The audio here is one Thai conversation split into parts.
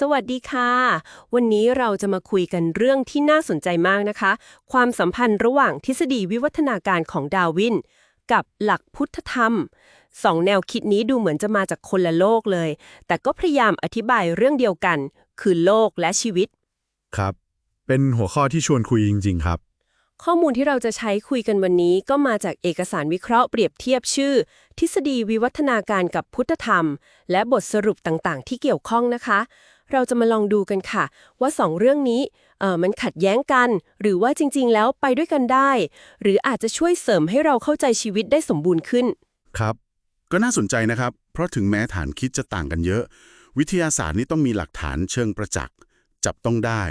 สวัสดีค่ะ วันนี้เราจะมาคุยกันเรื่องที่น่าสนใจมากนะคะ ความสัมพันธ์ระหว่างทฤษฎีวิวัฒนาการของดาร์วิน กับหลักพุทธธรรมสองแนวคิดนี้ดูเหมือนจะมาจากคนละโลกเลย แต่ก็พยายามอธิบายเรื่องเดียวกัน คือโลกและชีวิต ครับ เป็นหัวข้อที่ชวนคุยจริง ๆ ครับ ข้อมูลที่เราจะใช้คุยกันวันนี้ก็มาจากเอกสารวิเคราะห์เปรียบเทียบชื่อ ทฤษฎีวิวัฒนาการกับพุทธธรรม และบทสรุปต่างๆ ที่เกี่ยวข้องนะคะ เราจะมาลองดูกันค่ะ ว่าสองเรื่องนี้เอ่อมันขัดแย้งกัน หรือว่าจริง ๆ แล้วไปด้วยกันได้ หรืออาจจะช่วยเสริมให้เราเข้าใจชีวิตได้สมบูรณ์ขึ้น ครับ ก็น่าสนใจนะครับ เพราะถึงแม้ฐานคิดจะต่างกันเยอะ วิทยาศาสตร์นี่ต้องมีหลักฐานเชิงประจักษ์ จับต้องได้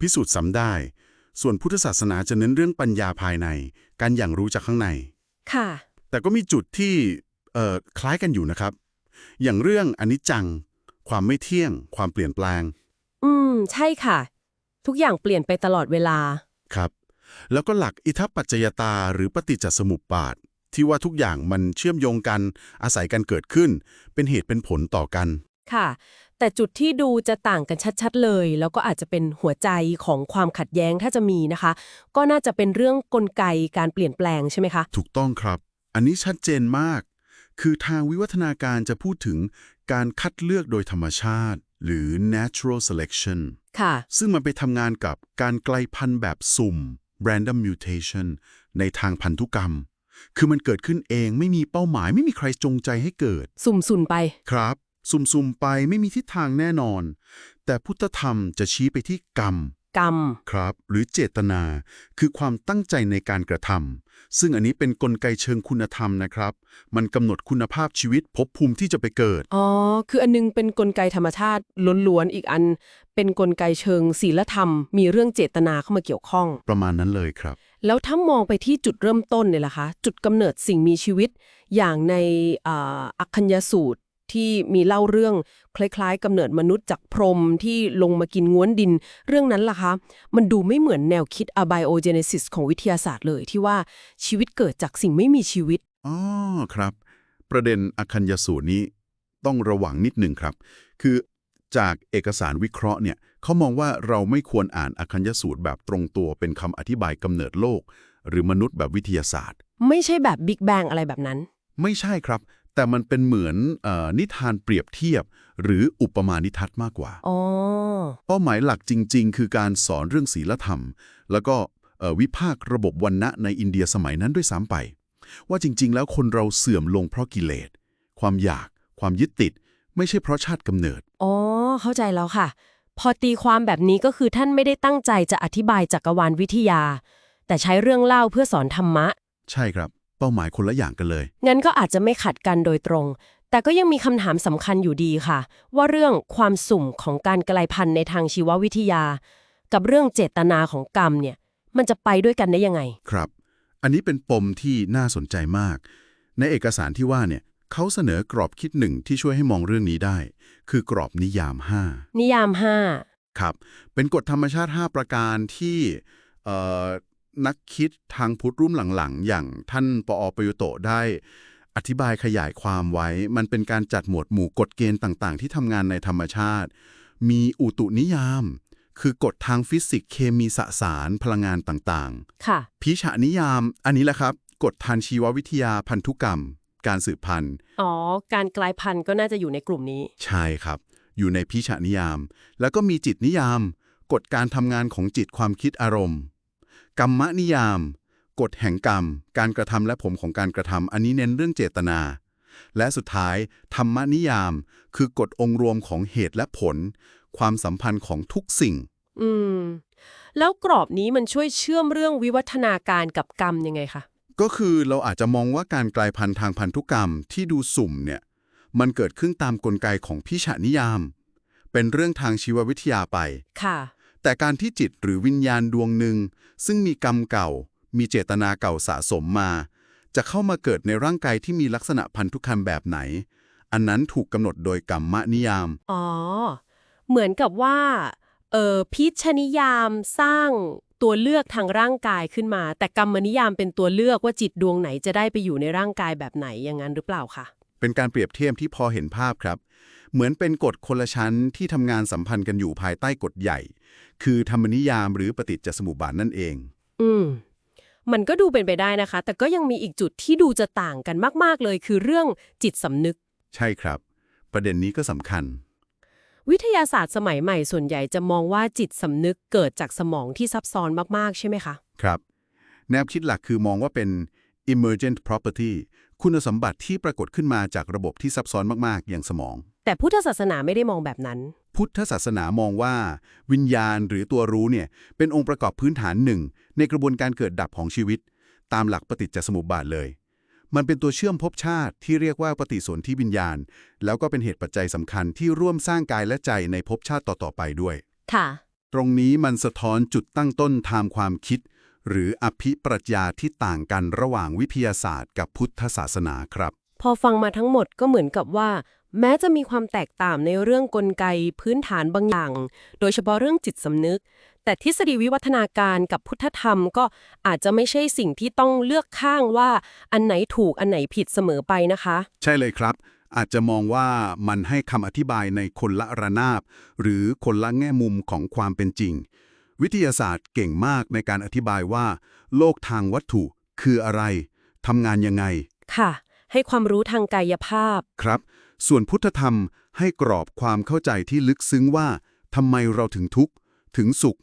พิสูจน์ซ้ำได้ ส่วนพุทธศาสนาจะเน้นเรื่องปัญญาภายใน การอย่างรู้จากข้างใน ค่ะ แต่ก็มีจุดที่เอ่อคล้ายกันอยู่นะครับ อย่างเรื่องอนิจจัง ความไม่เที่ยง ความเปลี่ยนแปลง อืม ใช่ค่ะ ทุกอย่างเปลี่ยนไปตลอดเวลา ครับ แล้วก็หลักอิทัปปัจจยตาหรือปฏิจจสมุปบาท ที่ว่าทุกอย่างมันเชื่อมโยงกัน อาศัยกันเกิดขึ้น เป็นเหตุเป็นผลต่อกัน ค่ะ แต่จุดที่ดูจะต่างกันชัดๆเลย แล้วก็อาจจะเป็นหัวใจของความขัดแย้งถ้าจะมีนะคะ ก็น่าจะเป็นเรื่องกลไกการเปลี่ยนแปลงใช่ไหมคะ ถูกต้องครับ อันนี้ชัดเจนมาก คือทางวิวัฒนาการจะพูดถึงการคัดเลือกโดยธรรมชาติ หรือ natural selection ค่ะ ซึ่งมันไปทำงานกับการไกลพันธุ์แบบสุ่ม random mutation ในทางพันธุกรรม คือมันเกิดขึ้นเองไม่มีเป้าหมายไม่มีใครจงใจให้เกิด สุ่มสุนไป ครับ สุ่มๆไปไม่มีทิศทางแน่นอน แต่พุทธธรรมจะชี้ไปที่กรรม กรรม ครับ หรือเจตนา คือความตั้งใจในการกระทำซึ่งอันนี้เป็นนกลไกเชิงคุณธรรมนะครับ มันกำหนดคุณภาพชีวิตภพภูมิที่จะไปเกิด อ๋อ คืออันนึงเป็นกลไกธรรมชาติล้วนๆอีกอัน เป็นกลไกเชิงศีลธรรม มีเรื่องเจตนาเข้ามาเกี่ยวข้อง ประมาณนั้นเลยครับ แล้วถ้ามองไปที่จุดเริ่มต้นเนี่ยล่ะคะ จุดกำเนิดสิ่งมีชีวิต อย่างในอ่าอักคัญญสูตร ที่มีเล่าเรื่องคล้ายๆกำเนิดมนุษย์จากพรหมที่ลงมากินง้วนดิน เรื่องนั้นล่ะคะ มันดูไม่เหมือนแนวคิด abiogenesis ของวิทยาศาสตร์เลยที่ว่าชีวิตเกิดจากสิ่งไม่มีชีวิตอ๋อครับ ประเด็นอคัญญสูตรนี้ต้องระวังนิดหนึ่งครับ คือจากเอกสารวิเคราะห์เนี่ยเขามองว่าเราไม่ควรอ่านอคัญญสูตรแบบตรงตัวเป็นคำอธิบายกำเนิดโลก หรือมนุษย์แบบวิทยาศาสตร์ ไม่ใช่แบบบิ๊กแบงอะไรแบบนั้น ไม่ใช่ครับ แต่มันเป็นเหมือนเออนิทานเปรียบเทียบ หรืออุปมาณิทัศน์มากกว่าอ๋อเป้าหมายหลักจริง ๆ คือการสอนเรื่องศีลธรรม แล้วก็เอ่อวิพากษ์ระบบวันณะในอินเดียสมัยนั้นด้วยซ้ำไป ว่าจริง ๆ แล้วคนเราเสื่อมลงเพราะกิเลส ความอยาก ความยึดติด ไม่ใช่เพราะชาติกำเนิด อ๋อ เข้าใจแล้วค่ะ พอตีความแบบนี้ก็คือท่านไม่ได้ตั้งใจจะอธิบายจักรวาลวิทยา แต่ใช้เรื่องเล่าเพื่อสอนธรรมะ ใช่ครับ เป้าหมายคนละอย่างกันเลย งั้นก็อาจจะไม่ขัดกันโดยตรง แต่ก็ยังมีคำถามสำคัญอยู่ดีค่ะ ว่าเรื่องความสุ่มของการกลายพันธุ์ในทางชีววิทยา กับเรื่องเจตนาของกรรมเนี่ย มันจะไปด้วยกันได้ยังไง ครับ อันนี้เป็นปมที่น่าสนใจมาก ในเอกสารที่ว่าเนี่ยเขาเสนอกรอบคิดหนึ่งที่ช่วยให้มองเรื่องนี้ได้ คือกรอบนิยาม 5 นิยามห้าครับ เป็นกฎธรรมชาติ 5 ประการที่เอ่อ นักคิดทางพุทธรุ่นหลังๆ อย่างท่านปอประยุโตได้อธิบายขยายความไว้ มันเป็นการจัดหมวดหมู่กฎเกณฑ์ต่างๆ ที่ทำงานในธรรมชาติ มีอุตุนิยาม คือกฎทางฟิสิกส์เคมีสสารพลังงานต่างค่ะๆพิชานิยาม อันนี้แหละครับ กฎทางชีววิทยาพันธุกรรม การสืบพันธุ์ อ๋อ การกลายพันธุ์ก็น่าจะอยู่ในกลุ่มนี้ ใช่ครับ อยู่ในพิชานิยาม แล้วก็มีจิตนิยาม กฎการทำงานของจิตความคิดอารมณ์ กรรมนิยาม กฎแห่งกรรม การกระทำและผลของการกระทำอันนี้เน้นเรื่องเจตนา และสุดท้าย ธรรมนิยาม คือกฎองค์รวมของเหตุและผล ความสัมพันธ์ของทุกสิ่ง อืม แล้วกรอบนี้มันช่วยเชื่อมเรื่องวิวัฒนาการกับกรรมยังไงคะก็คือเราอาจจะมองว่าการกลายพันธุ์ทางพันธุกรรมที่ดูสุ่มเนี่ย มันเกิดขึ้นตามกลไกของพิชานิยาม เป็นเรื่องทางชีววิทยาไปค่ะ แต่การที่จิตหรือวิญญาณดวงหนึ่ง ซึ่งมีกรรมเก่า มีเจตนาเก่าสะสมมา จะเข้ามาเกิดในร่างกายที่มีลักษณะพันธุกรรมแบบไหน อันนั้นถูกกำหนดโดยกรรมนิยาม อ๋อ เหมือนกับว่าเออพิชนิยามสร้างตัวเลือกทางร่างกายขึ้นมา แต่กรรมนิยามเป็นตัวเลือกว่าจิตดวงไหนจะได้ไปอยู่ในร่างกายแบบไหนอย่างนั้นหรือเปล่าคะเป็นการเปรียบเทียบที่พอเห็นภาพครับ เหมือนเป็นกฎคนละชั้นที่ทำงานสัมพันธ์กันอยู่ภายใต้กฎใหญ่ คือธรรมนิยามหรือปฏิจจสมุปบาทนั่นเอง อืม มันก็ดูเป็นไปได้นะคะ แต่ก็ยังมีอีกจุดที่ดูจะต่างกันมาก ๆ เลย คือเรื่องจิตสำนึก ใช่ครับ ประเด็นนี้ก็สำคัญ วิทยาศาสตร์สมัยใหม่ส่วนใหญ่จะมองว่าจิตสำนึกเกิดจากสมองที่ซับซ้อนมาก ๆ ใช่ไหมคะ ครับ แนวคิดหลักคือมองว่าเป็น emergent property คุณสมบัติที่ปรากฏขึ้นมาจากระบบที่ซับซ้อนมาก ๆ อย่างสมอง แต่พุทธศาสนาไม่ได้มองแบบนั้น พุทธศาสนามองว่า วิญญาณหรือตัวรู้เนี่ยเป็นองค์ประกอบพื้นฐานหนึ่ง ในกระบวนการเกิดดับของชีวิต ตามหลักปฏิจจสมุปบาทเลย มันเป็นตัวเชื่อมภพชาติที่เรียกว่าปฏิสนธิวิญญาณ แล้วก็เป็นเหตุปัจจัยสำคัญที่ร่วมสร้างกายและใจในภพชาติต่อๆไปด้วยค่ะตรงนี้มันสะท้อนจุดตั้งต้นทางความคิด หรืออภิปรัชญาที่ต่างกันระหว่างวิทยาศาสตร์ กับพุทธศาสนาครับ พอฟังมาทั้งหมดก็เหมือนกับว่า แม้จะมีความแตกต่างในเรื่องกลไกพื้นฐานบางอย่าง โดยเฉพาะเรื่องจิตสำนึก แต่ทฤษฎีวิวัฒนาการกับพุทธธรรมก็อาจจะไม่ใช่สิ่งที่ต้องเลือกข้างว่าอันไหนถูกอันไหนผิดเสมอไปนะคะ ใช่เลยครับ อาจจะมองว่ามันให้คำอธิบายในคนละระนาบ หรือคนละแง่มุมของความเป็นจริง วิทยาศาสตร์เก่งมากในการอธิบายว่า โลกทางวัตถุคืออะไรทำงานยังไง ค่ะ ให้ความรู้ทางกายภาพ ครับ ส่วนพุทธธรรมให้กรอบความเข้าใจที่ลึกซึ้งว่าทำไมเราถึงทุกข์ ถึงสุข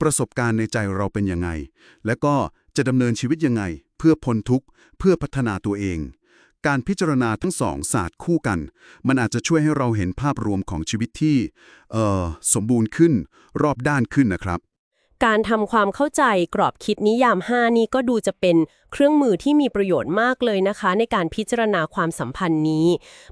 ประสบการณ์ในใจเราเป็นยังไง และก็จะดำเนินชีวิตยังไง เพื่อพ้นทุกข์ เพื่อพัฒนาตัวเอง การพิจารณาทั้งสองศาสตร์คู่กัน มันอาจจะช่วยให้เราเห็นภาพรวมของชีวิตที่ เออสมบูรณ์ขึ้น รอบด้านขึ้นนะครับ การทำความเข้าใจกรอบคิดนิยาม 5 นี้ก็ดูจะเป็นเครื่องมือที่มีประโยชน์มากเลยนะคะ ในการพิจารณาความสัมพันธ์นี้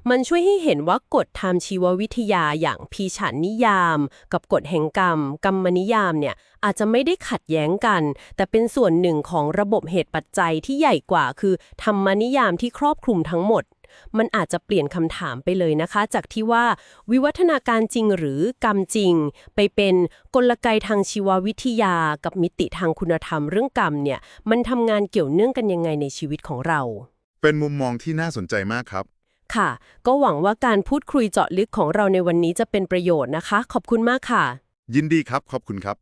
มันช่วยให้เห็นว่ากฎทางชีววิทยาอย่างพีฉันนิยาม กับกฎแห่งกรรม กรรมนิยามเนี่ยอาจจะไม่ได้ขัดแย้งกัน แต่เป็นส่วนหนึ่งของระบบเหตุปัจจัยที่ใหญ่กว่า คือธรรมนิยามที่ครอบคลุมทั้งหมด มันอาจจะเปลี่ยนคำถามไปเลยนะคะ จากที่ว่าวิวัฒนาการจริงหรือกรรมจริง ไปเป็นกลไกทางชีววิทยากับมิติทางคุณธรรมเรื่องกรรมเนี่ยมันทำงานเกี่ยวเนื่องกันยังไงในชีวิตของเรา เป็นมุมมองที่น่าสนใจมากครับ ค่ะ ก็หวังว่าการพูดคุยเจาะลึกของเราในวันนี้จะเป็นประโยชน์นะคะ ขอบคุณมากค่ะ ยินดีครับขอบคุณครับ